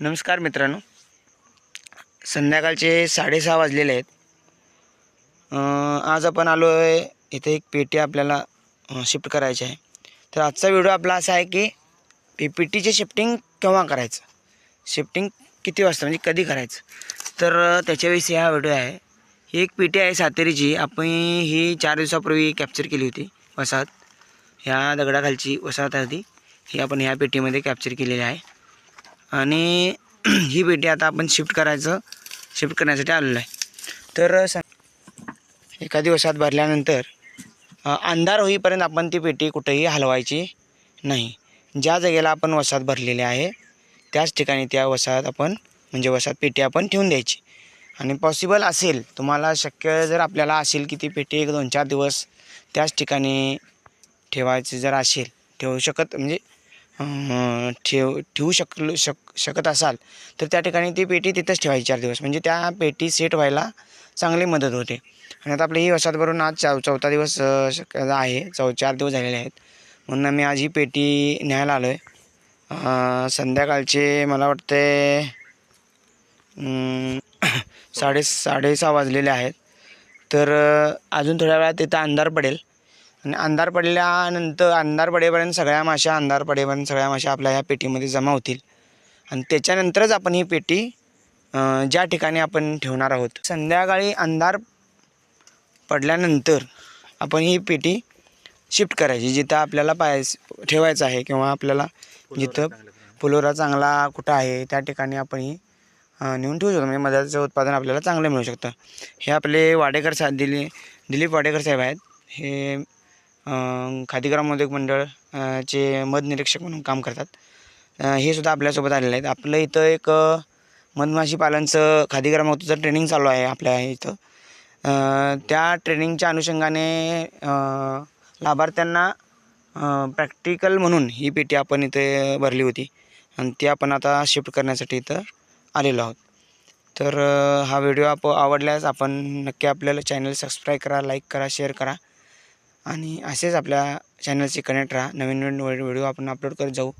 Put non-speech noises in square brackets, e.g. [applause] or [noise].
नमस्कार मित्रांनो. संध्याकाळचे साडेसहा वाजलेले आहेत. आज आपण आलो आहे इथे एक पेटी आपल्याला शिफ्ट करायची आहे. तर आजचा व्हिडिओ आपला असा आहे की पी पी टीचे शिफ्टिंग केव्हा करायचं? शिफ्टिंग किती वाजता म्हणजे कधी करायचं? तर त्याच्याविषयी हा व्हिडिओ आहे. ही एक पेटी आहे सातेरीची. आपण ही चार दिवसापूर्वी कॅप्चर केली होती वसाहत. ह्या दगडाखालची वसाहत होती ही आपण ह्या पेटीमध्ये कॅप्चर केलेली आहे. आणि [clears throat] ही पेटी आता आपण शिफ्ट करायचं शिफ्ट करण्यासाठी आलेलो आहे. तर स एका दिवसात भरल्यानंतर अंधार होईपर्यंत आपण ती पेटी कुठेही हलवायची नाही. ज्या जागेला आपण वसात भरलेली आहे त्याच ठिकाणी त्या वसात आपण म्हणजे वसात पेटी आपण ठेवून द्यायची. आणि पॉसिबल असेल तुम्हाला शक्य जर आपल्याला असेल की ती पेटी एक दोन चार दिवस त्याच ठिकाणी ठेवायची जर असेल ठेवू शकत म्हणजे ठेव ठेवू शकलो शक शकत असाल तर त्या ठिकाणी ती पेटी तिथंच ठेवायची चार दिवस. म्हणजे त्या पेटी सेट व्हायला चांगली मदत होते. आणि आता आपली ही वसाहत भरून आज चौ चौथा दिवस आहे. चौ चार दिवस झालेले आहेत. म्हणून मी आज ही पेटी न्यायला आलो आहे संध्याकाळचे मला वाटते [coughs] साडे साडेसहा वाजलेले आहेत. तर अजून थोड्या वेळात तिथं अंधार पडेल. आणि अंधार पडल्यानंतर अंधार पडेपर्यंत सगळ्या माशा अंधार पडेपर्यंत सगळ्या माशा आपल्या ह्या पेटीमध्ये जमा होतील. आणि त्याच्यानंतरच आपण ही पेटी ज्या ठिकाणी आपण ठेवणार आहोत. संध्याकाळी अंधार पडल्यानंतर आपण ही पेटी शिफ्ट करायची जिथं आपल्याला पाय ठेवायचं आहे किंवा आपल्याला जिथं फुलोरा चांगला कुठं आहे त्या ठिकाणी आपण ही नेऊन ठेवू शकतो. म्हणजे मधाचं उत्पादन आपल्याला चांगलं मिळू शकतं. हे आपले वाडेकर साहेब दिली दिलीप वाडेकर साहेब आहेत. हे खादीग्राम उद्योग मंडळ चे मध निरीक्षक म्हणून काम करतात. हे सुद्धा आपल्यासोबत आलेले आहेत. आपलं इथं एक मधमाशी पालनचं खादीग्राम उद्योगचं ट्रेनिंग चालू आहे आपल्या इथं. त्या ट्रेनिंगच्या अनुषंगाने लाभार्थ्यांना प्रॅक्टिकल म्हणून ही पेटी आपण इथे भरली होती. आणि ती आपण आता शिफ्ट करण्यासाठी इथं आलेलो आहोत. तर हा व्हिडिओ आप आवडल्यास आपण नक्की आपल्याला चॅनल सबस्क्राईब करा लाईक करा शेअर करा. आणि असेच आपल्या चॅनलशी कनेक्ट राहा. नवीन नवीन व्हिडिओ आपण अपलोड करत जाऊ.